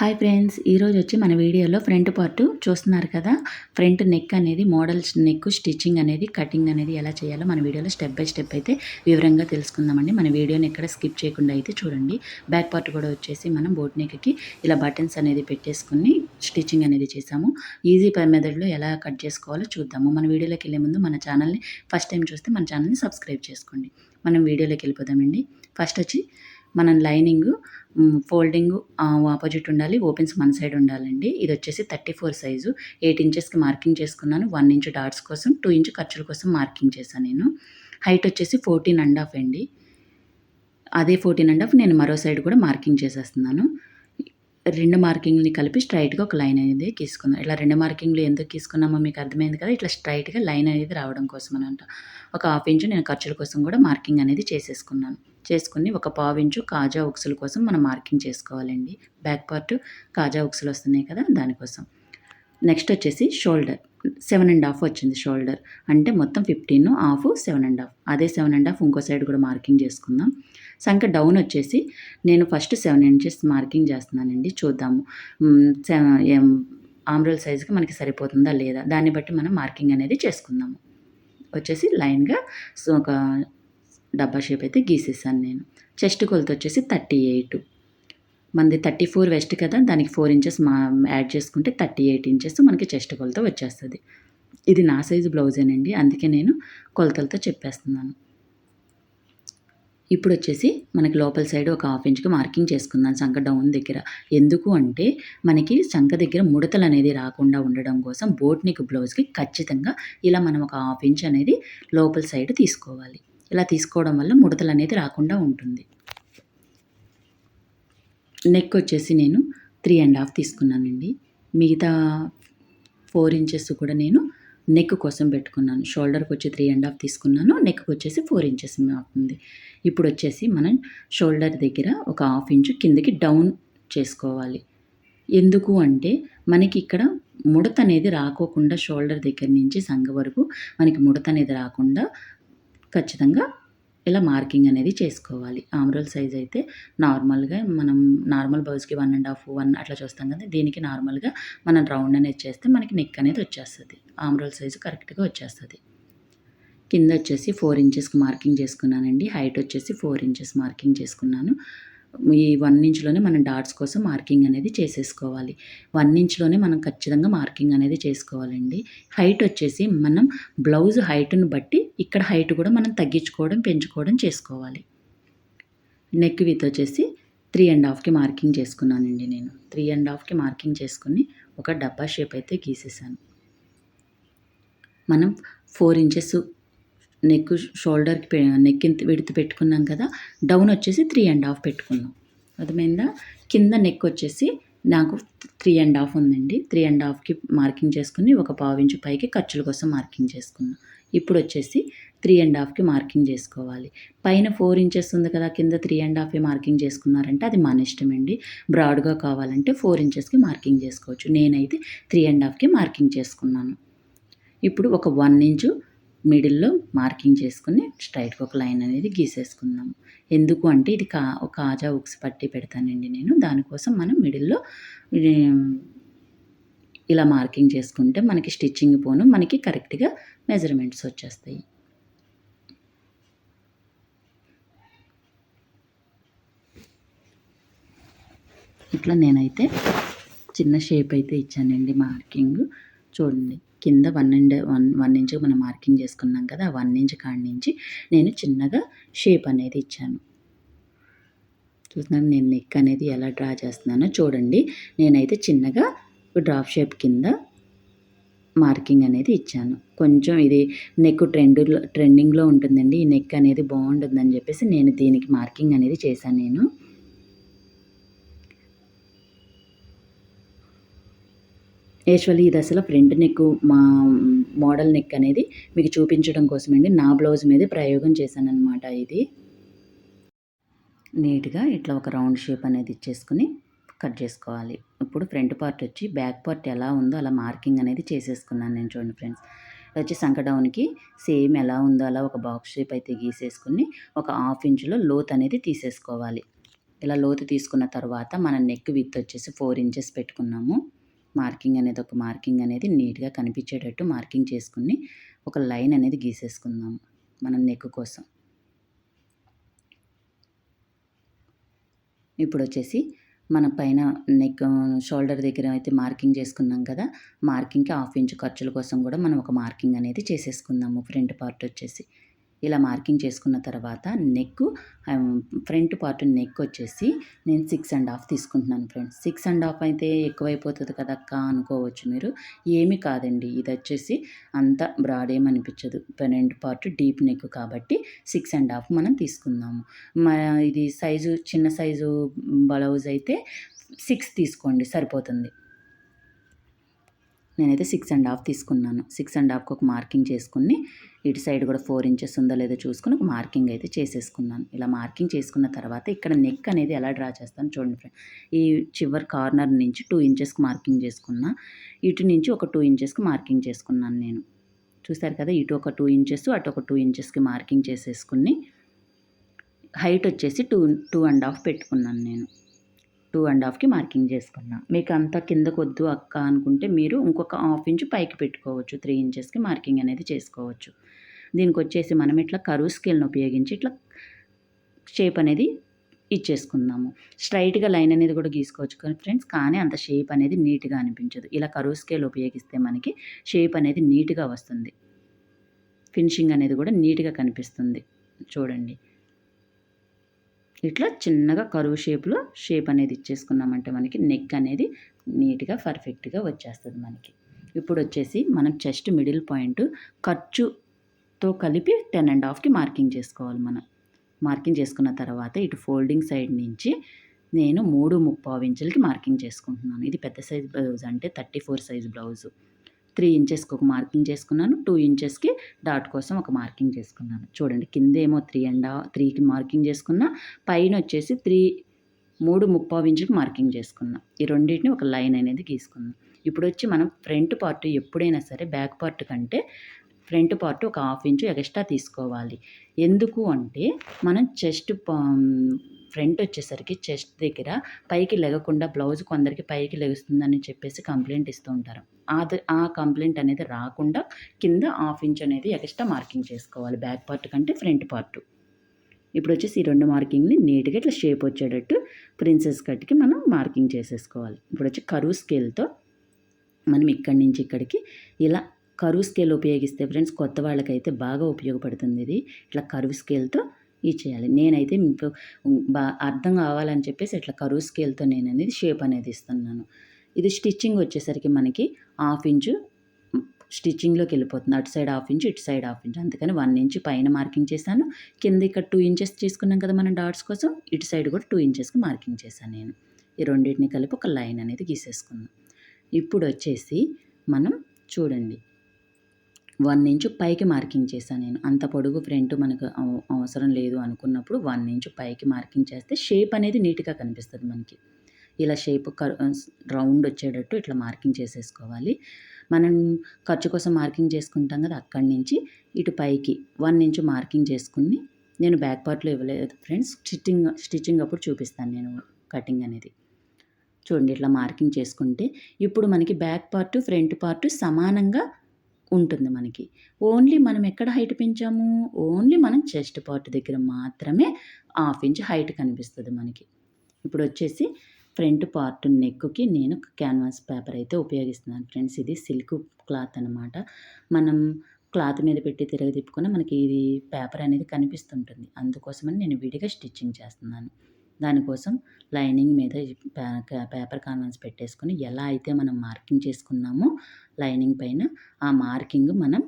Hi friends ఈరోజు వచ్చి మన వీడియోలో ఫ్రంట్ పార్ట్ చూస్తున్నారు కదా? ఫ్రంట్ నెక్ అనేది మోడల్ నెక్ స్టిచ్చింగ్ అనేది కటింగ్ అనేది ఎలా చేయాలో మన వీడియోలో స్టెప్ బై స్టెప్ అయితే వివరంగా తెలుసుకుందామండి. మన వీడియోని ఎక్కడ స్కిప్ చేయకుండా అయితే చూడండి. బ్యాక్ పార్ట్ కూడా వచ్చేసి మనం బోట్ నెక్కి ఇలా బటన్స్ అనేది పెట్టేసుకుని స్టిచ్చింగ్ అనేది చేసాము. ఈజీ మెథడ్లో ఎలా కట్ చేసుకోవాలో చూద్దాము. మన వీడియోలోకి వెళ్ళే ముందు మన ఛానల్ని ఫస్ట్ టైం చూస్తే మన ఛానల్ని సబ్స్క్రైబ్ చేసుకోండి. మనం వీడియోలోకి వెళ్ళిపోదామండి. ఫస్ట్ వచ్చి మనం లైనింగ్ ఫోల్డింగ్ ఆపోజిట్ ఉండాలి ఓపెన్స్ మన సైడ్ ఉండాలండి. ఇది వచ్చేసి థర్టీ ఫోర్ సైజు. ఎయిట్ ఇంచెస్కి మార్కింగ్ చేసుకున్నాను. వన్ ఇంచ్ డాట్స్ కోసం టూ ఇంచ్ ఖర్చుల కోసం మార్కింగ్ చేశాను నేను. హైట్ వచ్చేసి ఫోర్టీన్ అండ్ హాఫ్ అండి. అదే ఫోర్టీన్ అండ్ హాఫ్ నేను మరో సైడ్ కూడా మార్కింగ్ చేసేస్తున్నాను. రెండు మార్కింగ్ని కలిపి స్ట్రైట్గా ఒక లైన్ అనేది తీసుకున్నాను ఇట్లా రెండు మార్కింగ్లు ఎందుకు గీసుకున్నామో మీకు అర్థమైంది కదా? ఇట్లా స్ట్రైట్గా లైన్ అనేది రావడం కోసం అంట ఒక హాఫ్ ఇంచు నేను ఖర్చుల కోసం కూడా మార్కింగ్ అనేది చేసేసుకున్నాను. చేసుకుని ఒక పావు ఇంచు కాజా ఉక్సుల కోసం మనం మార్కింగ్ చేసుకోవాలండి. బ్యాక్ పార్ట్ కాజా ఉక్సులు వస్తున్నాయి కదా దానికోసం. నెక్స్ట్ వచ్చేసి షోల్డర్. సెవెన్ అండ్ హాఫ్ వచ్చింది షోల్డర్. అంటే మొత్తం fifteen half seven and half. అదే సెవెన్ అండ్ హాఫ్ ఇంకో సైడ్ కూడా మార్కింగ్ చేసుకుందాం. సంఖ్య డౌన్ వచ్చేసి నేను ఫస్ట్ సెవెన్ ఇంచెస్ మార్కింగ్ చేస్తున్నానండి. చూద్దాము. ఆమ్రోల్ సైజుకి మనకి సరిపోతుందా లేదా? దాన్ని బట్టి మనం మార్కింగ్ అనేది చేసుకుందాము. వచ్చేసి లైన్గా సో ఒక డబ్బా షేప్ అయితే గీసేసాను నేను. చెస్ట్ కొలత వచ్చేసి థర్టీ ఎయిట్. మనది థర్టీ ఫోర్ వెస్ట్ కదా దానికి ఫోర్ ఇంచెస్ మా యాడ్ చేసుకుంటే థర్టీ ఎయిట్ ఇంచెస్ మనకి చెస్ట్ కొలత వచ్చేస్తుంది. ఇది నా సైజు బ్లౌజేనండి అందుకే నేను కొలతలతో చెప్పేస్తున్నాను. ఇప్పుడు వచ్చేసి మనకి లోపల సైడ్ ఒక హాఫ్ ఇంచ్కి మార్కింగ్ చేసుకుందాం చంక డౌన్ దగ్గర. ఎందుకు అంటే మనకి చంక దగ్గర ముడతలు అనేది రాకుండా ఉండడం కోసం బోట్నిక్ బ్లౌజ్కి ఖచ్చితంగా ఇలా మనం ఒక హాఫ్ ఇంచ్ అనేది లోపల సైడ్ తీసుకోవాలి. ఇలా తీసుకోవడం వల్ల ముడతలు అనేది రాకుండా ఉంటుంది. నెక్ వచ్చేసి నేను త్రీ అండ్ హాఫ్ తీసుకున్నానండి. మిగతా ఫోర్ ఇంచెస్ కూడా నేను నెక్ కోసం పెట్టుకున్నాను. షోల్డర్కి వచ్చి త్రీ అండ్ హాఫ్ తీసుకున్నాను. నెక్కి వచ్చేసి ఫోర్ ఇంచెస్ అవుతుంది. ఇప్పుడు వచ్చేసి మనం షోల్డర్ దగ్గర ఒక హాఫ్ ఇంచు కిందకి డౌన్ చేసుకోవాలి. ఎందుకు అంటే మనకి ఇక్కడ ముడత అనేది రాకోకుండా షోల్డర్ దగ్గర నుంచి సంగ వరకు మనకి ముడత అనేది రాకుండా ఖచ్చితంగా ఇలా మార్కింగ్ అనేది చేసుకోవాలి. ఆమ్రోల్ సైజ్ అయితే నార్మల్గా మనం నార్మల్ బౌజ్కి వన్ అండ్ హాఫ్ వన్ అట్లా చూస్తాం కదా దీనికి నార్మల్గా మనం రౌండ్ అనేది చేస్తే మనకి నెక్ అనేది వచ్చేస్తుంది. ఆమ్రోల్ సైజు కరెక్ట్గా వచ్చేస్తుంది. కింద వచ్చేసి ఫోర్ ఇంచెస్కి మార్కింగ్ చేసుకున్నానండి. హైట్ వచ్చేసి ఫోర్ ఇంచెస్ మార్కింగ్ చేసుకున్నాను. ఈ వన్ ఇంచ్లోనే మనం డాట్స్ కోసం మార్కింగ్ అనేది చేసేసుకోవాలి. వన్ ఇంచ్లోనే మనం ఖచ్చితంగా మార్కింగ్ అనేది చేసుకోవాలండి. హైట్ వచ్చేసి మనం బ్లౌజ్ హైట్ను బట్టి ఇక్కడ హైట్ కూడా మనం తగ్గించుకోవడం పెంచుకోవడం చేసుకోవాలి. నెక్ విత్ వచ్చేసి త్రీ అండ్ హాఫ్కి మార్కింగ్ చేసుకున్నానండి నేను. త్రీ అండ్ హాఫ్కి మార్కింగ్ చేసుకుని ఒక డబ్బా షేప్ అయితే గీసేసాను. మనం ఫోర్ ఇంచెస్ నెక్ షోల్డర్కి నెక్ విడితే పెట్టుకున్నాం కదా డౌన్ వచ్చేసి త్రీ అండ్ హాఫ్ పెట్టుకున్నాం. అర్థమైందా? కింద నెక్ వచ్చేసి నాకు త్రీ అండ్ హాఫ్ ఉందండి. త్రీ అండ్ హాఫ్కి మార్కింగ్ చేసుకుని ఒక పావు ఇంచు పైకి ఖర్చుల కోసం మార్కింగ్ చేసుకున్నాం. ఇప్పుడు వచ్చేసి త్రీ అండ్ హాఫ్కి మార్కింగ్ చేసుకోవాలి. పైన ఫోర్ ఇంచెస్ ఉంది కదా కింద త్రీ అండ్ హాఫే మార్కింగ్ చేసుకున్నారంటే అది మన ఇష్టం అండి బ్రాడ్గా కావాలంటే ఫోర్ ఇంచెస్కి మార్కింగ్ చేసుకోవచ్చు. నేనైతే త్రీ అండ్ హాఫ్కి మార్కింగ్ చేసుకున్నాను. ఇప్పుడు ఒక వన్ ఇంచు మిడిల్లో మార్కింగ్ చేసుకుని స్ట్రైట్గా ఒక లైన్ అనేది గీసేసుకుందాం. ఎందుకు అంటే ఇది కా ఒక కాజా ఉక్స్ పట్టి పెడతానండి నేను. దానికోసం మనం మిడిల్లో ఇలా మార్కింగ్ చేసుకుంటే మనకి స్టిచ్చింగ్ పోను మనకి కరెక్ట్గా మెజర్మెంట్స్ వచ్చేస్తాయి. ఇట్లా నేనైతే చిన్న షేప్ అయితే ఇచ్చానండి మార్కింగ్. చూడండి. కింద one and one one inch మనం మార్కింగ్ చేసుకున్నాం కదా ఆ వన్ ఇంచ్ కాడి నుంచి నేను చిన్నగా షేప్ అనేది ఇచ్చాను. చూస్తున్నాను నేను నెక్ అనేది ఎలా డ్రా చేస్తున్నానో చూడండి. నేనైతే చిన్నగా డ్రాప్ షేప్ కింద మార్కింగ్ అనేది ఇచ్చాను. కొంచెం ఇది నెక్ ట్రెండ్ ట్రెండింగ్లో ఉంటుందండి. ఈ నెక్ అనేది బాగుంటుందని చెప్పేసి నేను దీనికి మార్కింగ్ అనేది చేశాను నేను. యాక్చువల్లీ ఈ దశలో ఫ్రంట్ నెక్ మా మోడల్ నెక్ అనేది మీకు చూపించడం కోసమండి. నా బ్లౌజ్ మీద ప్రయోగం చేశానన్నమాట ఇది. నీట్గా ఇట్లా ఒక రౌండ్ షేప్ అనేది ఇచ్చేసుకుని కట్ చేసుకోవాలి. ఇప్పుడు ఫ్రంట్ పార్ట్ వచ్చి బ్యాక్ పార్ట్ ఎలా ఉందో అలా మార్కింగ్ అనేది చేసేసుకున్నాను నేను చూడండి ఫ్రెండ్స్. వచ్చి సంకడౌన్కి సేమ్ ఎలా ఉందో అలా ఒక బాక్స్ షేప్ అయితే గీసేసుకుని ఒక హాఫ్ ఇంచులో లోత్ అనేది తీసేసుకోవాలి. ఇలా లోతు తీసుకున్న తర్వాత మన నెక్ విత్ వచ్చేసి ఫోర్ ఇంచెస్ పెట్టుకున్నాము. మార్కింగ్ అనేది ఒక మార్కింగ్ అనేది నీట్గా కనిపించేటట్టు మార్కింగ్ చేసుకుని ఒక లైన్ అనేది గీసేసుకుందాం మన నెక్ కోసం. ఇప్పుడు వచ్చేసి మన పైన నెక్ షోల్డర్ దగ్గర అయితే మార్కింగ్ చేసుకున్నాం కదా మార్కింగ్కి హాఫ్ ఇంచ్ ఖర్చుల కోసం కూడా మనం ఒక మార్కింగ్ అనేది చేసేసుకుందాము ఫ్రంట్ పార్ట్ వచ్చేసి. ఇలా మార్కింగ్ చేసుకున్న తర్వాత నెక్ ఫ్రంట్ పార్ట్ నెక్ వచ్చేసి నేను సిక్స్ అండ్ హాఫ్ తీసుకుంటున్నాను ఫ్రెండ్స్. సిక్స్ అండ్ హాఫ్ అయితే ఎక్కువైపోతుంది కదా అనుకోవచ్చు మీరు. ఏమి కాదండి. ఇది వచ్చేసి అంత బ్రాడ్ ఏం అనిపించదు. ఫ్రంట్ పార్ట్ డీప్ నెక్ కాబట్టి సిక్స్ అండ్ హాఫ్ మనం తీసుకుందాము. ఇది సైజు చిన్న సైజు బ్లౌజ్ అయితే సిక్స్ తీసుకోండి సరిపోతుంది. నేనైతే సిక్స్ అండ్ హాఫ్ తీసుకున్నాను. సిక్స్ అండ్ హాఫ్కి ఒక మార్కింగ్ చేసుకుని ఇటు సైడ్ కూడా ఫోర్ ఇంచెస్ ఉందో లేదో చూసుకుని ఒక మార్కింగ్ అయితే చేసేసుకున్నాను. ఇలా మార్కింగ్ చేసుకున్న తర్వాత ఇక్కడ నెక్ అనేది ఎలా డ్రా చేస్తాను చూడండి ఫ్రెండ్ ఈ చివరి కార్నర్ నుంచి టూ ఇంచెస్కి మార్కింగ్ చేసుకున్నా ఇటు నుంచి ఒక టూ ఇంచెస్కి మార్కింగ్ చేసుకున్నాను నేను. చూస్తారు కదా ఇటు ఒక టూ ఇంచెస్ అటు ఒక టూ ఇంచెస్కి మార్కింగ్ చేసేసుకుని హైట్ వచ్చేసి టూ టూ అండ్ హాఫ్ పెట్టుకున్నాను నేను. టూ అండ్ హాఫ్కి మార్కింగ్ చేసుకున్నా. మీకు అంతా కిందకు వద్దు అక్క అనుకుంటే మీరు ఇంకొక హాఫ్ ఇంచ్ పైకి పెట్టుకోవచ్చు. త్రీ ఇంచెస్కి మార్కింగ్ అనేది చేసుకోవచ్చు. దీనికి వచ్చేసి మనం ఇట్లా కరువు స్కేల్ని ఉపయోగించి ఇట్లా షేప్ అనేది ఇచ్చేసుకుందాము. స్ట్రైట్గా లైన్ అనేది కూడా గీసుకోవచ్చు కానీ ఫ్రెండ్స్ కానీ అంత షేప్ అనేది నీట్గా అనిపించదు. ఇలా కరువు స్కేల్ ఉపయోగిస్తే మనకి షేప్ అనేది నీట్గా వస్తుంది. ఫినిషింగ్ అనేది కూడా నీట్గా కనిపిస్తుంది. చూడండి. ఇట్లా చిన్నగా కరువు షేప్లో షేప్ అనేది ఇచ్చేసుకున్నామంటే మనకి నెక్ అనేది నీట్గా పర్ఫెక్ట్గా వచ్చేస్తుంది మనకి. ఇప్పుడు వచ్చేసి మనం చెస్ట్ మిడిల్ పాయింట్ ఖర్చుతో కలిపి టెన్ అండ్ హాఫ్కి మార్కింగ్ చేసుకోవాలి మనం. మార్కింగ్ చేసుకున్న తర్వాత ఇటు ఫోల్డింగ్ సైడ్ నుంచి నేను మూడు ముప్పావు ఇంచులకి మార్కింగ్ చేసుకుంటున్నాను. ఇది పెద్ద సైజ్ బ్లౌజ్ అంటే thirty four size blouse. Three ఇంచెస్కి ఒక మార్కింగ్ చేసుకున్నాను. టూ ఇంచెస్కి డాట్ కోసం ఒక మార్కింగ్ చేసుకున్నాను. చూడండి కిందేమో త్రీ అండ్ త్రీకి మార్కింగ్ చేసుకున్నా పైన వచ్చేసి త్రీ మూడు ముప్పావు ఇంచుకి మార్కింగ్ చేసుకున్నాం. ఈ రెండింటిని ఒక లైన్ అనేది గీసుకున్నాం. ఇప్పుడు వచ్చి మనం ఫ్రంట్ పార్ట్ ఎప్పుడైనా సరే బ్యాక్ పార్ట్ కంటే ఫ్రంట్ పార్ట్ ఒక హాఫ్ ఇంచు ఎక్స్ట్రా తీసుకోవాలి. ఎందుకు అంటే మనం చెస్ట్ ఫ్రంట్ వచ్చేసరికి చెస్ట్ దగ్గర పైకి లెగకుండా బ్లౌజ్ కొందరికి పైకి లెగుస్తుందని చెప్పేసి కంప్లైంట్ ఇస్తూ ఉంటారు. అది ఆ కంప్లైంట్ అనేది రాకుండా కింద హాఫ్ ఇంచ్ అనేది ఎక్స్ట్రా మార్కింగ్ చేసుకోవాలి. బ్యాక్ పార్ట్ కంటే ఫ్రంట్ పార్ట్. ఇప్పుడు వచ్చేసి ఈ రెండు మార్కింగ్ని నీట్గా ఇట్లా షేప్ వచ్చేటట్టు ప్రిన్సెస్ కట్కి మనం మార్కింగ్ చేసేసుకోవాలి. ఇప్పుడు వచ్చి కరువు స్కేల్తో మనం ఇక్కడి నుంచి ఇక్కడికి ఇలా కరువు స్కేల్ ఉపయోగిస్తే ఫ్రెండ్స్ కొత్త వాళ్ళకైతే బాగా ఉపయోగపడుతుంది ఇది. ఇట్లా కరువు స్కేల్తో ఇచ్చేయాలి నేనైతే మీకు బా అర్థం కావాలని చెప్పేసి ఇట్లా కరువు స్కేల్తో నేను అనేది షేప్ అనేది ఇస్తున్నాను. ఇది స్టిచ్చింగ్ వచ్చేసరికి మనకి హాఫ్ ఇంచు స్టిచ్చింగ్లోకి వెళ్ళిపోతుంది. అటు సైడ్ హాఫ్ ఇంచ్ ఇటు సైడ్ హాఫ్ ఇంచ్. అందుకని వన్ ఇంచ్ పైన మార్కింగ్ చేశాను. కింద ఇక్కడ టూ ఇంచెస్ తీసుకున్నాం కదా మనం డాట్స్ కోసం ఇటు సైడ్ కూడా టూ ఇంచెస్కి మార్కింగ్ చేశాను నేను. ఈ రెండింటిని కలిపి ఒక లైన్ అనేది గీసేసుకుందాం ఇప్పుడు వచ్చేసి మనం చూడండి. వన్ ఇంచు పైకి మార్కింగ్ చేశాను నేను. అంత పొడుగు ఫ్రంట్ మనకు అవసరం లేదు అనుకున్నప్పుడు వన్ ఇంచు పైకి మార్కింగ్ చేస్తే షేప్ అనేది నీట్గా కనిపిస్తుంది మనకి. ఇలా షేప్ రౌండ్ వచ్చేటట్టు ఇట్లా మార్కింగ్ చేసేసుకోవాలి. మనం ఖర్చు కోసం మార్కింగ్ చేసుకుంటాం కదా అక్కడి నుంచి ఇటు పైకి వన్ ఇంచు మార్కింగ్ చేసుకుని నేను బ్యాక్ పార్ట్లో ఇవ్వలేదు ఫ్రెండ్స్. స్టిచ్చింగ్ స్టిచ్చింగ్ అప్పుడు చూపిస్తాను నేను కటింగ్ అనేది. చూడండి ఇట్లా మార్కింగ్ చేసుకుంటే ఇప్పుడు మనకి బ్యాక్ పార్ట్ ఫ్రంట్ పార్ట్ సమానంగా ఉంటుంది మనకి. ఓన్లీ మనం ఎక్కడ హైట్ పెంచాము? ఓన్లీ మనం చెస్ట్ పార్ట్ దగ్గర మాత్రమే హాఫ్ ఇంచ్ హైట్ కనిపిస్తుంది మనకి. ఇప్పుడు వచ్చేసి ఫ్రంట్ పార్ట్ నెక్కి నేను క్యాన్వాస్ పేపర్ అయితే ఉపయోగిస్తున్నాను ఫ్రెండ్స్. ఇది సిల్క్ క్లాత్ అనమాట మనం క్లాత్ మీద పెట్టి తిరగ తిప్పుకొని మనకి ఇది పేపర్ అనేది కనిపిస్తుంటుంది. అందుకోసమని నేను విడిగా స్టిచ్చింగ్ చేస్తున్నాను. దానికోసం లైనింగ్ మీద పేపర్ కాన్వెన్స్ పెట్టేసుకొని ఎలా అయితే మనం మార్కింగ్ చేసుకున్నామో లైనింగ్ పైన ఆ మార్కింగ్ మనం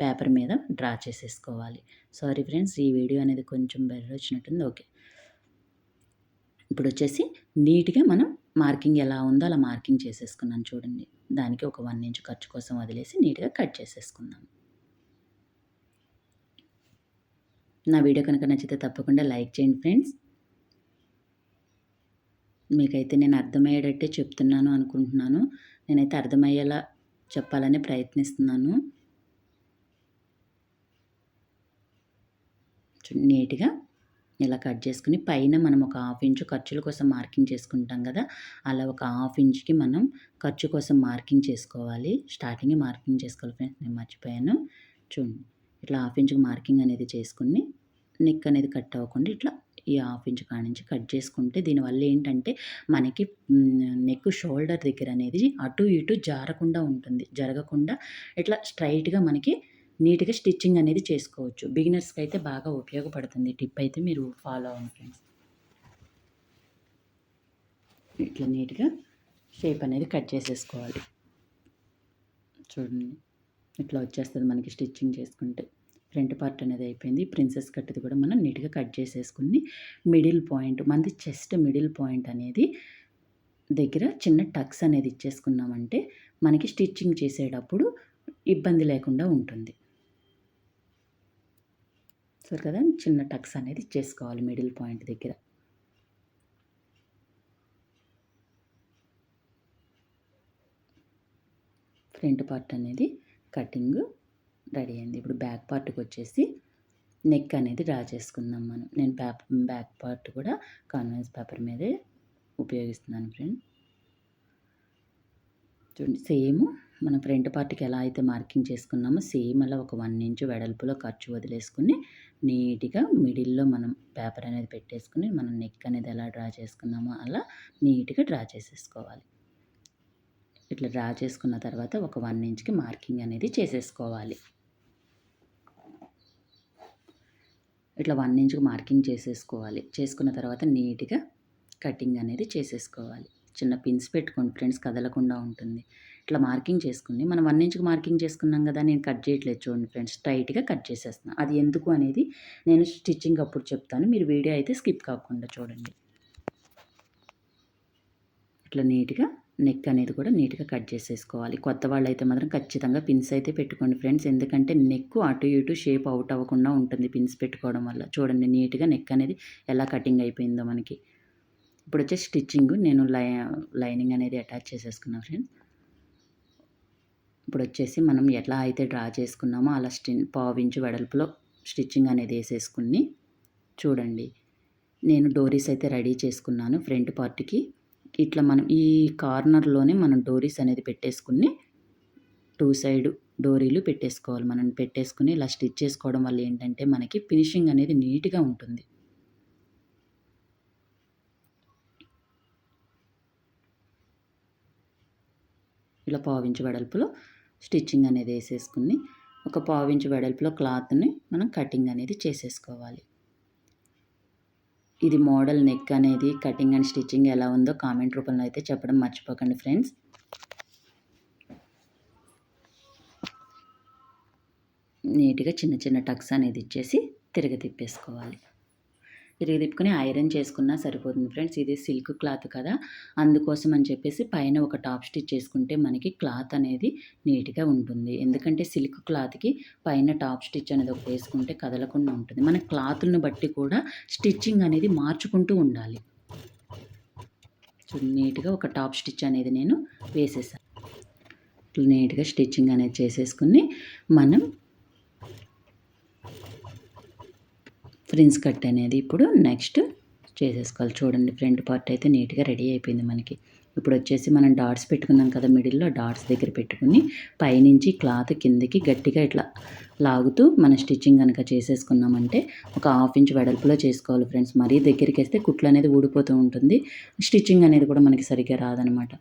పేపర్ మీద డ్రా చేసేసుకోవాలి. సారీ ఫ్రెండ్స్ ఈ వీడియో అనేది కొంచెం బెర్ర వచ్చినట్టుంది. ఓకే. ఇప్పుడు వచ్చేసి నీట్గా మనం మార్కింగ్ ఎలా ఉందో అలా మార్కింగ్ చేసేసుకున్నాను చూడండి. దానికి ఒక వన్ ఇంచ్ ఖర్చు కోసం వదిలేసి నీట్గా కట్ చేసేసుకుందాం. నా వీడియో కనుక నచ్చితే తప్పకుండా లైక్ చేయండి ఫ్రెండ్స్. మీకైతే నేను అర్థమయ్యేటట్టే చెప్తున్నాను అనుకుంటున్నాను. నేనైతే అర్థమయ్యేలా చెప్పాలని ప్రయత్నిస్తున్నాను. నీట్గా ఇలా కట్ చేసుకుని పైన మనం ఒక హాఫ్ ఇంచు ఖర్చుల కోసం మార్కింగ్ చేసుకుంటాం కదా అలా ఒక హాఫ్ ఇంచ్కి మనం ఖర్చు కోసం మార్కింగ్ చేసుకోవాలి. స్టార్టింగ్ మార్కింగ్ చేసుకోవాలి ఫ్రెండ్స్ నేను మర్చిపోయాను. చూడండి ఇట్లా హాఫ్ ఇంచుకి మార్కింగ్ అనేది చేసుకుని నెక్ అనేది కట్ అవ్వకుండా ఇట్లా ఈ హాఫ్ ఇంచ్ కాడ నుంచి కట్ చేసుకుంటే దీనివల్ల ఏంటంటే మనకి నెక్ షోల్డర్ దగ్గర అనేది అటు ఇటు జారకుండా ఉంటుంది. జరగకుండా ఇట్లా స్ట్రైట్గా మనకి నీట్గా స్టిచ్చింగ్ అనేది చేసుకోవచ్చు. బిగినర్స్కి అయితే బాగా ఉపయోగపడుతుంది. టిప్ అయితే మీరు ఫాలో అవ్వండి ఫ్రెండ్స్. ఇట్లా నీట్గా షేప్ అనేది కట్ చేసేసుకోవాలి. చూడండి. ఇట్లా వచ్చేస్తుంది మనకి స్టిచ్చింగ్ చేసుకుంటే. ఫ్రంట్ పార్ట్ అనేది అయిపోయింది. ప్రిన్సెస్ కట్ది కూడా మనం నీట్గా కట్ చేసేసుకుని మిడిల్ పాయింట్ మనది చెస్ట్ మిడిల్ పాయింట్ అనేది దగ్గర చిన్న టక్స్ అనేది ఇచ్చేసుకున్నామంటే మనకి స్టిచ్చింగ్ చేసేటప్పుడు ఇబ్బంది లేకుండా ఉంటుంది. సరే కదా చిన్న టక్స్ అనేది ఇచ్చేసుకోవాలి మిడిల్ పాయింట్ దగ్గర. ఫ్రంట్ పార్ట్ అనేది కటింగ్ రెడీ అయింది. ఇప్పుడు బ్యాక్ పార్ట్కి వచ్చేసి నెక్ అనేది డ్రా చేసుకుందాం మనం. నేను బ్యాక్ బ్యాక్ పార్ట్ కూడా కాన్వెన్స్ పేపర్ మీదే ఉపయోగిస్తున్నాను ఫ్రెండ్. చూడండి సేమ్ మన ఫ్రంట్ పార్ట్కి ఎలా అయితే మార్కింగ్ చేసుకున్నామో సేమ్ అలా ఒక వన్ ఇంచ్ వెడల్పులో ఖర్చు వదిలేసుకుని నీట్గా మిడిల్లో మనం పేపర్ అనేది పెట్టేసుకుని మనం నెక్ అనేది ఎలా డ్రా చేసుకున్నామో అలా నీట్గా డ్రా చేసేసుకోవాలి. ఇట్లా డ్రా చేసుకున్న తర్వాత ఒక వన్ ఇంచ్కి మార్కింగ్ అనేది చేసేసుకోవాలి. ఇట్లా వన్ ఇంచ్కి మార్కింగ్ చేసేసుకోవాలి. చేసుకున్న తర్వాత నీట్గా కటింగ్ అనేది చేసేసుకోవాలి. చిన్న పిన్స్ పెట్టుకోండి ఫ్రెండ్స్ కదలకుండా ఉంటుంది. ఇట్లా మార్కింగ్ చేసుకుని మనం వన్ ఇంచ్కి మార్కింగ్ చేసుకున్నాం కదా నేను కట్ చేయట్లేదు చూడండి ఫ్రెండ్స్ టైట్గా కట్ చేసేస్తున్నాను అది ఎందుకు అనేది నేను స్టిచ్చింగ్ అప్పుడు చెప్తాను. మీరు వీడియో అయితే స్కిప్ కాకుండా చూడండి. ఇట్లా నీట్గా నెక్ అనేది కూడా నీట్గా కట్ చేసేసుకోవాలి. కొత్త వాళ్ళు అయితే మాత్రం ఖచ్చితంగా పిన్స్ అయితే పెట్టుకోండి ఫ్రెండ్స్ ఎందుకంటే నెక్ అటు ఇటు షేప్ అవుట్ అవ్వకుండా ఉంటుంది పిన్స్ పెట్టుకోవడం వల్ల. చూడండి నీట్గా నెక్ అనేది ఎలా కటింగ్ అయిపోయిందో మనకి. ఇప్పుడు వచ్చే స్టిచ్చింగ్ నేను లై లైనింగ్ అనేది అటాచ్ చేసేసుకున్నాను ఫ్రెండ్స్ ఇప్పుడు వచ్చేసి మనం ఎట్లా అయితే డ్రా చేసుకున్నామో అలా స్టి పావించు వెడల్పులో స్టిచ్చింగ్ అనేది వేసేసుకుని చూడండి. నేను డోరీస్ అయితే రెడీ చేసుకున్నాను ఫ్రంట్ పార్ట్కి ఇట్లా మనం ఈ కార్నర్లోనే మనం డోరీస్ అనేది పెట్టేసుకుని టూ సైడ్ డోరీలు పెట్టేసుకోవాలి. మనం పెట్టేసుకుని ఇలా స్టిచ్ చేసుకోవడం వల్ల ఏంటంటే మనకి ఫినిషింగ్ అనేది నీట్గా ఉంటుంది. ఇలా పావించి వెడల్పులో స్టిచ్చింగ్ అనేది వేసేసుకుని ఒక పావించి వెడల్పులో క్లాత్ని మనం కటింగ్ అనేది చేసేసుకోవాలి. ఇది మోడల్ నెక్ అనేది కటింగ్ అండ్ స్టిచ్చింగ్ ఎలా ఉందో కామెంట్ రూపంలో అయితే చెప్పడం మర్చిపోకండి ఫ్రెండ్స్. నీట్గా చిన్న చిన్న టక్స్ అనేది ఇచ్చేసి తిరగ తిప్పేసుకోవాలి తిరిగి తిప్పుకొని ఐరన్ చేసుకున్నా సరిపోతుంది ఫ్రెండ్స్. ఇది సిల్క్ క్లాత్ కదా. అందుకోసం అని చెప్పేసి పైన ఒక టాప్ స్టిచ్ చేసుకుంటే మనకి క్లాత్ అనేది నీట్గా ఉంటుంది. ఎందుకంటే సిల్క్ క్లాత్కి పైన టాప్ స్టిచ్ అనేది ఒక వేసుకుంటే కదలకుండా ఉంటుంది. మన క్లాత్లను బట్టి కూడా స్టిచ్చింగ్ అనేది మార్చుకుంటూ ఉండాలి. నీట్గా ఒక టాప్ స్టిచ్ అనేది నేను వేసేసాను నీట్గా స్టిచ్చింగ్ అనేది చేసేసుకుని మనం ఫ్రిన్స్ కట్ అనేది ఇప్పుడు నెక్స్ట్ చేసేసుకోవాలి. చూడండి ఫ్రంట్ పార్ట్ అయితే నీట్గా రెడీ అయిపోయింది మనకి. ఇప్పుడు వచ్చేసి మనం డాట్స్ పెట్టుకున్నాం కదా మిడిల్లో డాట్స్ దగ్గర పెట్టుకుని పైనుంచి క్లాత్ కిందకి గట్టిగా ఇట్లా లాగుతూ మన స్టిచ్చింగ్ కనుక చేసేసుకున్నామంటే ఒక హాఫ్ ఇంచ్ వెడల్పులో చేసుకోవాలి ఫ్రెండ్స్. మరీ దగ్గరికి వేస్తే కుట్లు అనేది ఊడిపోతూ ఉంటుంది. స్టిచ్చింగ్ అనేది కూడా మనకి సరిగ్గా రాదనమాట.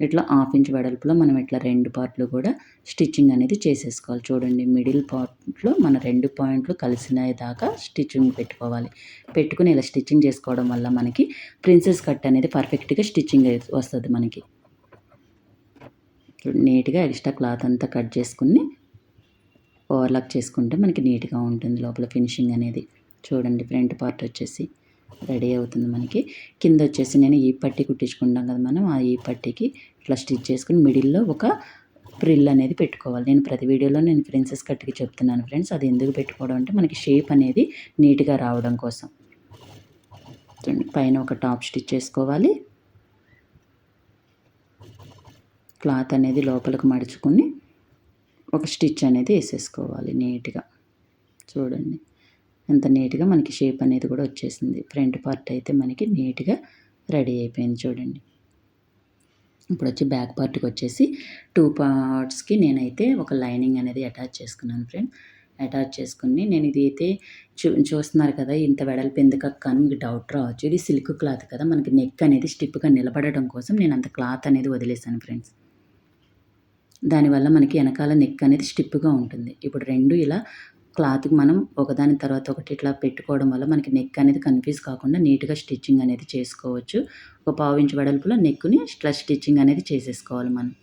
ఇట్లా హాఫ్ ఇంచ్ వెడల్పులో మనం ఇట్లా రెండు పార్ట్లు కూడా స్టిచ్చింగ్ అనేది చేసేసుకోవాలి. చూడండి మిడిల్ పార్ట్ పార్ట్లో మన రెండు పాయింట్లు కలిసిన దాకా స్టిచ్చింగ్ పెట్టుకోవాలి. పెట్టుకుని ఇలా స్టిచ్చింగ్ చేసుకోవడం వల్ల మనకి ప్రిన్సెస్ కట్ అనేది పర్ఫెక్ట్గా స్టిచ్చింగ్ వస్తుంది మనకి. నీట్గా ఎక్స్ట్రా క్లాత్ అంతా కట్ చేసుకుని ఓవర్లాక్ చేసుకుంటే మనకి నీట్గా ఉంటుంది లోపల ఫినిషింగ్ అనేది. చూడండి ఫ్రంట్ పార్ట్ వచ్చేసి రెడీ అవుతుంది మనకి. కింద వచ్చేసి నేను ఈ పట్టి కుట్టించుకుంటాం కదా మనం ఆ ఈ పట్టికి ఇట్లా స్టిచ్ చేసుకుని మిడిల్లో ఒక ప్రిల్ అనేది పెట్టుకోవాలి. నేను ప్రతి వీడియోలో నేను ప్రిన్సెస్ కట్కి చెప్తున్నాను ఫ్రెండ్స్. అది ఎందుకు పెట్టుకోవడం అంటే మనకి షేప్ అనేది నీట్గా రావడం కోసం. పైన ఒక టాప్ స్టిచ్ చేసుకోవాలి. క్లాత్ అనేది లోపలికి మడుచుకుని ఒక స్టిచ్ అనేది వేసేసుకోవాలి నీట్గా. చూడండి ఎంత నీట్గా మనకి షేప్ అనేది కూడా వచ్చేసింది. ఫ్రంట్ పార్ట్ అయితే మనకి నీట్గా రెడీ అయిపోయింది చూడండి. ఇప్పుడు వచ్చి బ్యాక్ పార్ట్కి వచ్చేసి టూ పార్ట్స్కి నేనైతే ఒక లైనింగ్ అనేది అటాచ్ చేసుకున్నాను ఫ్రెండ్. అటాచ్ చేసుకుని నేను ఇది అయితే చూ చూస్తున్నారు కదా ఇంత వెడల్పు ఎందుకు అక్క మీకు డౌట్ రావచ్చు. ఇది సిల్క్ క్లాత్ కదా మనకి నెక్ అనేది స్టిప్గా నిలబడడం కోసం నేను అంత క్లాత్ అనేది వదిలేసాను ఫ్రెండ్స్. దానివల్ల మనకి వెనకాల నెక్ అనేది స్టిప్గా ఉంటుంది. ఇప్పుడు రెండు ఇలా క్లాత్కి మనం ఒకదాని తర్వాత ఒకటి ఇట్లా పెట్టుకోవడం వల్ల మనకి నెక్ అనేది కన్ఫ్యూజ్ కాకుండా నీట్గా స్టిచ్చింగ్ అనేది చేసుకోవచ్చు. ఒక పావు ఇంచు వెడల్పులో నెక్ని ఇట్లా స్టిచ్చింగ్ అనేది చేసేసుకోవాలి మనం.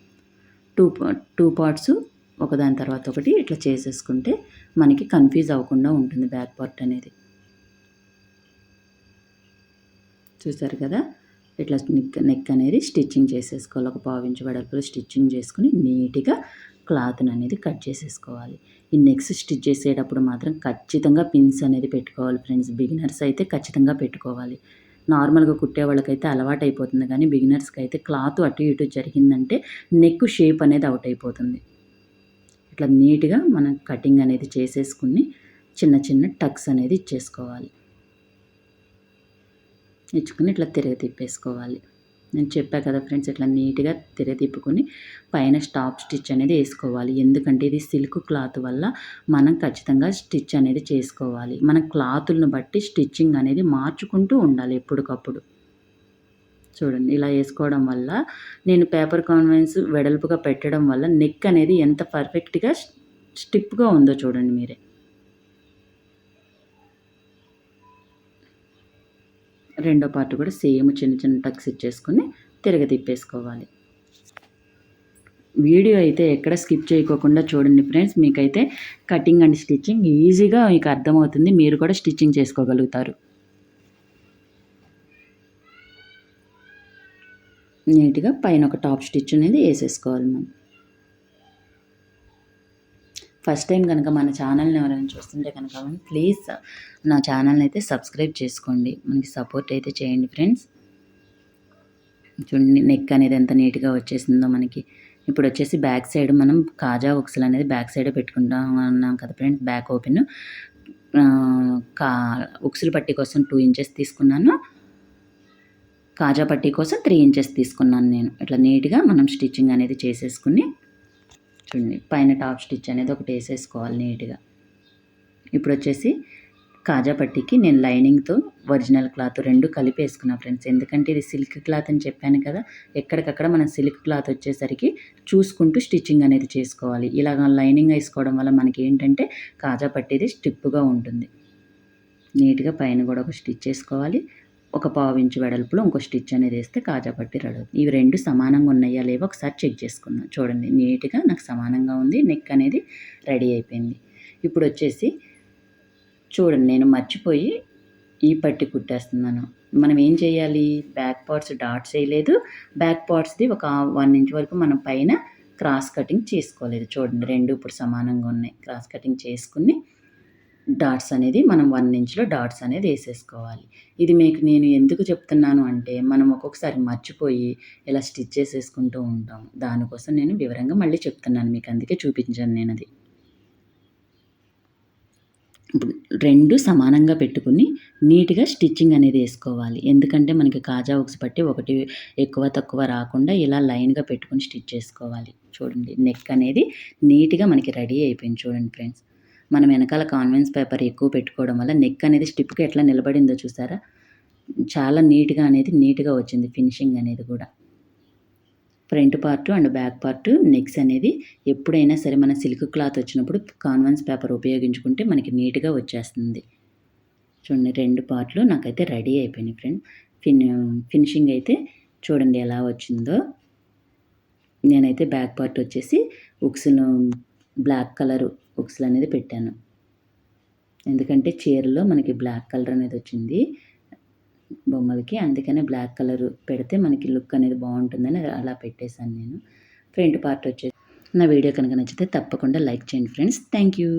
టూ టూ పార్ట్స్ ఒకదాని తర్వాత ఒకటి ఇట్లా చేసేసుకుంటే మనకి కన్ఫ్యూజ్ అవ్వకుండా ఉంటుంది బ్యాక్ పార్ట్ అనేది. చూసారు కదా? ఇట్లా నెక్ నెక్ అనేది స్టిచ్చింగ్ చేసేసుకోవాలి. ఒక పావించి వెడల్పులో స్టిచ్చింగ్ చేసుకుని నీట్గా క్లాత్ని అనేది కట్ చేసేసుకోవాలి. ఈ నెక్స్ట్ స్టిచ్ చేసేటప్పుడు మాత్రం ఖచ్చితంగా పిన్స్ అనేది పెట్టుకోవాలి ఫ్రెండ్స్. బిగినర్స్ అయితే ఖచ్చితంగా పెట్టుకోవాలి. నార్మల్గా కుట్టే వాళ్ళకైతే అలవాటు అయిపోతుంది కానీ బిగినర్స్కి అయితే క్లాత్ అటు ఇటు జరిగిందంటే నెక్ షేప్ అనేది అవుట్ అయిపోతుంది ఇట్లా నీట్గా మనం కటింగ్ అనేది చేసేసుకుని చిన్న చిన్న టక్స్ అనేది ఇచ్చేసుకోవాలి. ఇచ్చుకుని ఇట్లా తిరగ తిప్పేసుకోవాలి. నేను చెప్పా కదా ఫ్రెండ్స్ ఇట్లా నీట్గా తిరగతిప్పుకొని పైన స్టాప్ స్టిచ్ అనేది వేసుకోవాలి. ఎందుకంటే ఇది సిల్క్ క్లాత్ వల్ల మనం ఖచ్చితంగా స్టిచ్ అనేది చేసుకోవాలి. మన క్లాతులను బట్టి స్టిచ్చింగ్ అనేది మార్చుకుంటూ ఉండాలి ఎప్పటికప్పుడు. చూడండి ఇలా వేసుకోవడం వల్ల నేను పేపర్ కాన్వెన్స్ వెడల్పుగా పెట్టడం వల్ల నెక్ అనేది ఎంత పర్ఫెక్ట్గా స్టిప్గా ఉందో చూడండి మీరే. రెండో పార్ట్ కూడా సేమ్ చిన్న చిన్న టక్స్ ఇచ్చేసుకొని తిరగ తిప్పేసుకోవాలి వీడియో అయితే ఎక్కడ స్కిప్ చేయకోకుండా చూడండి ఫ్రెండ్స్. మీకైతే కటింగ్ అండ్ స్టిచ్చింగ్ ఈజీగా మీకు అర్థమవుతుంది. మీరు కూడా స్టిచ్చింగ్ చేసుకోగలుగుతారు. నీట్గా పైన ఒక టాప్ స్టిచ్ అనేది వేసేసుకోవాలి మనం. ఫస్ట్ టైం కనుక మన ఛానల్ని ఎవరైనా చూస్తుంటే కనుక ప్లీజ్ నా ఛానల్ని అయితే సబ్స్క్రైబ్ చేసుకోండి. మనకి సపోర్ట్ అయితే చేయండి ఫ్రెండ్స్. చూడండి నెక్ అనేది ఎంత నీట్గా వచ్చేసిందో మనకి. ఇప్పుడు వచ్చేసి బ్యాక్ సైడ్ మనం కాజా ఉక్సలు అనేది బ్యాక్ సైడే పెట్టుకుంటాం అన్నాం కదా ఫ్రెండ్స్. బ్యాక్ ఓపెన్ కా ఉక్సులు పట్టి కోసం టూ ఇంచెస్ తీసుకున్నాను. కాజా పట్టీ కోసం త్రీ ఇంచెస్ తీసుకున్నాను నేను. ఇట్లా నీట్గా మనం స్టిచ్చింగ్ అనేది చేసేసుకుని చూడండి పైన టాప్ స్టిచ్ అనేది ఒకటి వేసేసుకోవాలి నీట్గా. ఇప్పుడు వచ్చేసి కాజా పట్టీకి నేను లైనింగ్తో ఒరిజినల్ క్లాత్ రెండు కలిపి వేసుకున్నా ఫ్రెండ్స్. ఎందుకంటే ఇది సిల్క్ క్లాత్ అని చెప్పాను కదా ఎక్కడికక్కడ మనం సిల్క్ క్లాత్ వచ్చేసరికి చూసుకుంటూ స్టిచ్చింగ్ అనేది చేసుకోవాలి. ఇలాగ లైనింగ్ వేసుకోవడం వల్ల మనకి ఏంటంటే కాజా పట్టీది స్టిప్గా ఉంటుంది. నీట్గా పైన కూడా ఒక స్టిచ్ చేసుకోవాలి ఒక పావు ఇంచు వెడల్పులో ఇంకో స్టిచ్ అనేది వేస్తే కాజా పట్టి రెడీ అవుతుంది. ఇవి రెండు సమానంగా ఉన్నాయా లేవో ఒకసారి చెక్ చేసుకుందాం. చూడండి నీట్గా నాకు సమానంగా ఉంది. నెక్ అనేది రెడీ అయిపోయింది. ఇప్పుడు వచ్చేసి చూడండి నేను మర్చిపోయి ఈ పట్టి కుట్టేస్తున్నాను. మనం ఏం చేయాలి? బ్యాక్ పార్ట్స్ డాట్స్ వేయలేదు. బ్యాక్ పార్ట్స్ది ఒక వన్ ఇంచ్ వరకు మనం పైన క్రాస్ కటింగ్ చేసుకోలేదు. చూడండి రెండు ఇప్పుడు సమానంగా ఉన్నాయి. క్రాస్ కటింగ్ చేసుకుని డాట్స్ అనేది మనం వన్ ఇంచ్లో డాట్స్ అనేది వేసేసుకోవాలి. ఇది మీకు నేను ఎందుకు చెప్తున్నాను అంటే మనం ఒక్కొక్కసారి మర్చిపోయి ఇలా స్టిచ్ చేసేసుకుంటూ ఉంటాం. దానికోసం నేను వివరంగా మళ్ళీ చెప్తున్నాను. మీకు అందుకే చూపించాను నేను అది ఇప్పుడు రెండు సమానంగా పెట్టుకుని నీట్గా స్టిచ్చింగ్ అనేది వేసుకోవాలి. ఎందుకంటే మనకి కాజా ఒకసి పట్టి ఒకటి ఎక్కువ తక్కువ రాకుండా ఇలా లైన్గా పెట్టుకుని స్టిచ్ చేసుకోవాలి. చూడండి నెక్ అనేది నీట్గా మనకి రెడీ అయిపోయింది. చూడండి ఫ్రెండ్స్. మనం వెనకాల కాన్వెన్స్ పేపర్ ఎక్కువ పెట్టుకోవడం వల్ల నెక్ అనేది స్టిప్కి ఎట్లా నిలబడిందో చూసారా? చాలా నీట్గా అనేది నీట్గా వచ్చింది ఫినిషింగ్ అనేది కూడా. Front part and back part necks అనేది ఎప్పుడైనా సరే మన సిల్క్ క్లాత్ వచ్చినప్పుడు కాన్వెన్స్ పేపర్ ఉపయోగించుకుంటే మనకి నీట్గా వచ్చేస్తుంది. చూడండి రెండు పార్ట్లు నాకైతే రెడీ అయిపోయినాయి ఫ్రెండ్ ఫిన్ ఫినిషింగ్ అయితే చూడండి ఎలా వచ్చిందో. నేనైతే బ్యాక్ పార్ట్ వచ్చేసి ఉక్స్ను బ్లాక్ కలర్ బుక్స్లు అనేది పెట్టాను. ఎందుకంటే చీరలో మనకి బ్లాక్ కలర్ అనేది వచ్చింది బొమ్మలకి. అందుకనే బ్లాక్ కలర్ పెడితే మనకి లుక్ అనేది బాగుంటుందని అలా పెట్టేశాను నేను. ఫ్రంట్ పార్ట్ వచ్చేసి నా వీడియో కనుక నచ్చితే తప్పకుండా లైక్ చేయండి ఫ్రెండ్స్. Thank you